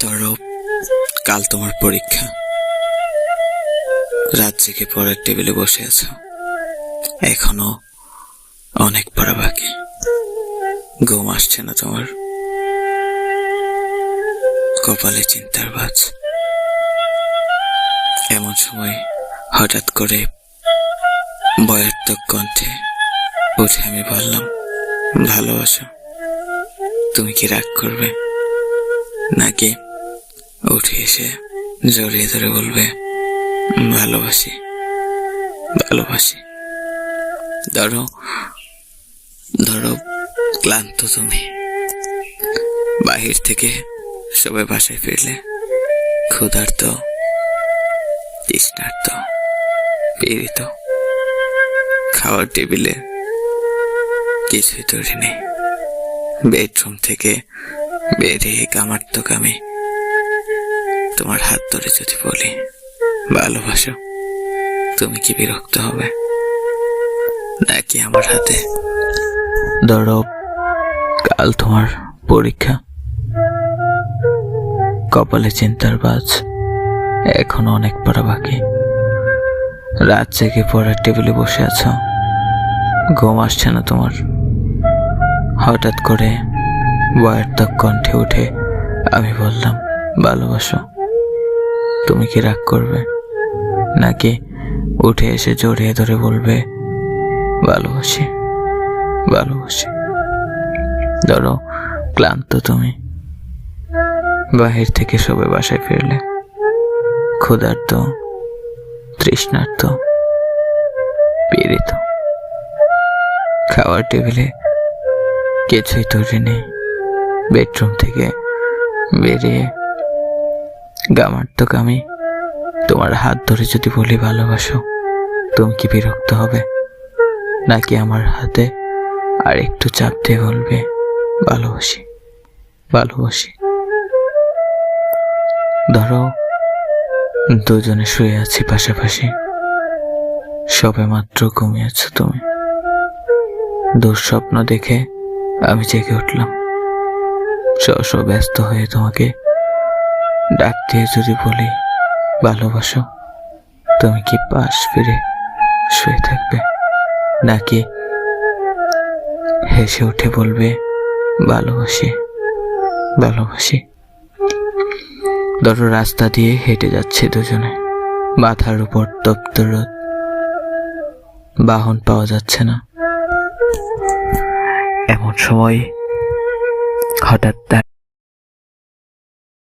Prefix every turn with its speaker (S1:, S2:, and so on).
S1: ধরো, কাল তোমার পরীক্ষা। রাত জেগে পড়ার টেবিলে বসে আছো। এখনও অনেক পড়া বাকি। ঘুম আসছে না তোমার? কপালে চিন্তার বাজ এমন সময় হঠাৎ করে বয়ার্থক কণ্ঠে উঠে আমি বললাম, ভালোবাসো। তুমি কি রাগ করবে? নাকি উঠে এসে জড়িয়ে ধরে বলবে, ভালোবাসি ভালোবাসি। ধরো ধরো ক্লান্ত তুমি। বাহির থেকে সবাই বাসায় ফিরলে ক্ষুধার্ত, তৃষ্ণার্ত, পীড়িত। খাওয়ার টেবিলে কিছুই তৈরি নেই। বেডরুম থেকে বেরিয়ে কামার্তক আমি তোমার হাত ধরে যদি বলি, ভালোবাসো, তুমি কি বিরক্ত হবে? নাকি আমার হাতে? ধরো কাল তোমার পরীক্ষা। কপালে চিন্তার বাজ, এখনও অনেক পড়া বাকি। রাত জেগে পড়ার টেবিলে বসে আছো, ঘুম আসছে না তোমার। হঠাৎ করে বয়ার্থক কণ্ঠে উঠে আমি বললাম, ভালোবাসো। তুমি কি রাগ করবে? নাকি উঠে এসে জড়িয়ে ধরে বলবে, ভালোবাসি ভালোবাসি। ধরো, ক্লান্ত তুমি। বাহির থেকে সবে বাসায় ফিরলে। ক্ষুধার্ত, তৃষ্ণার্ত, পীড়িত। খাওয়ার টেবিলে কিছুই তৈরি নেই। বেডরুম থেকে বেরিয়ে গামার্তক আমি তোমার হাত ধরে যদি বলি ভালোবাসো, তুমি কি বিরক্ত হবে? নাকি আমার হাতে আর একটু চাপ দিয়ে বলবে, ভালোবাসি ভালোবাসি? ধরো, দুজনে শুয়ে আছি পাশাপাশি। সবে মাত্র ঘুমিয়েছ তুমি। দুঃস্বপ্ন দেখে আমি জেগে উঠলাম। স্ব ব্যস্ত হয়ে তোমাকে ডাক দিয়ে যদি বলি, ভালোবাসো, তুমি কি পাশ ফিরে শুয়ে থাকবে? নাকি হেসে উঠে বলবে, ভালোবাসি ভালোবাসি। ধরো রাস্তা দিয়ে হেঁটে যাচ্ছে দুজনে। মাথার উপর তপ্ত রোদ। বাহন পাওয়া যাচ্ছে না। এমন সময় হঠাৎ